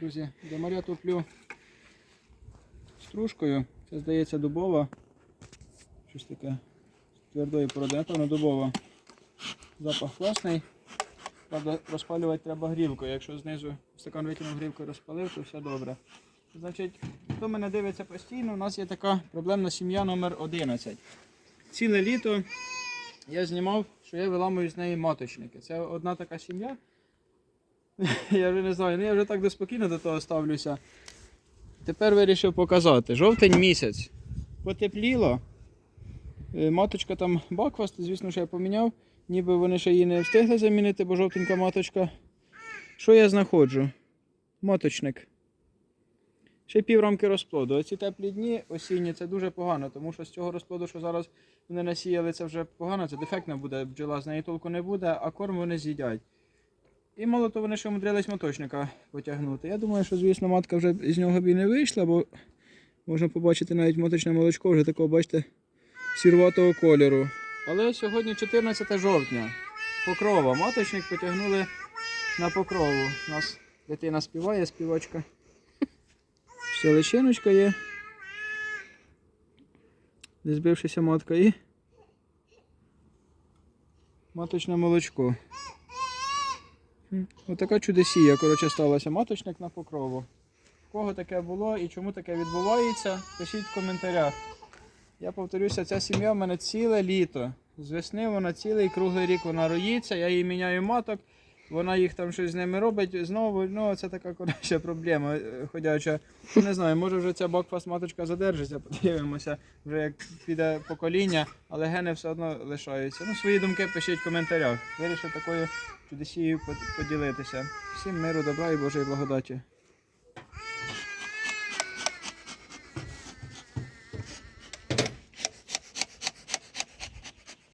Друзі, демаря топлю стружкою. Це здається дубова. Щось таке з твердої породи, напевно, дубова. Запах класний. Правда, розпалювати треба грілкою. Якщо знизу стакан витягнув грілкою розпалив, то все добре. Значить, хто мене дивиться постійно, у нас є така проблемна сім'я номер 11. Ціле літо я знімав, що я виламую з неї маточники. Це одна така сім'я. Я вже не знаю, ну я вже так спокійно до того ставлюся. Тепер вирішив показати. Жовтень місяць. Потепліло. Е, Маточка там бакваст, звісно, що я поміняв. Ніби вони ще її не встигли замінити, бо жовтенька маточка. Що я знаходжу? Маточник. Ще піврамки розплоду. Оці теплі дні осінні це дуже погано, тому що з цього розплоду, що зараз вони насіяли, це вже погано, це дефектна буде бджола, з неї толку не буде, а корм вони з'їдять. І мало то вони ще умудрились моточника потягнути. Я думаю, що, звісно, матка вже з нього б і не вийшла, бо можна побачити навіть моточне молочко, вже такого, бачите, сірватого кольору. Але сьогодні 14 жовтня. Покрова. Маточник потягнули на покрову. У нас дитина співає, співачка. Ще личиночка є. Не збившися матка і. Маточне молочко. Отака чудесія, коротше, сталася. Маточник на покрову. В кого таке було і чому таке відбувається, пишіть в коментарях. Я повторюся, ця сім'я в мене ціле літо. З весни вона цілий круглий рік вона роїться, я їй міняю маток, вона їх там щось з ними робить. Знову, ну це така коротше проблема е, ходяча. Не знаю, може вже ця бакфаст маточка задержиться, подивимося, вже як піде покоління, але гени все одно лишаються. Ну, свої думки пишіть в коментарях. Вирішив такою чудесією поділитися. Всім миру, добра і Божої благодаті.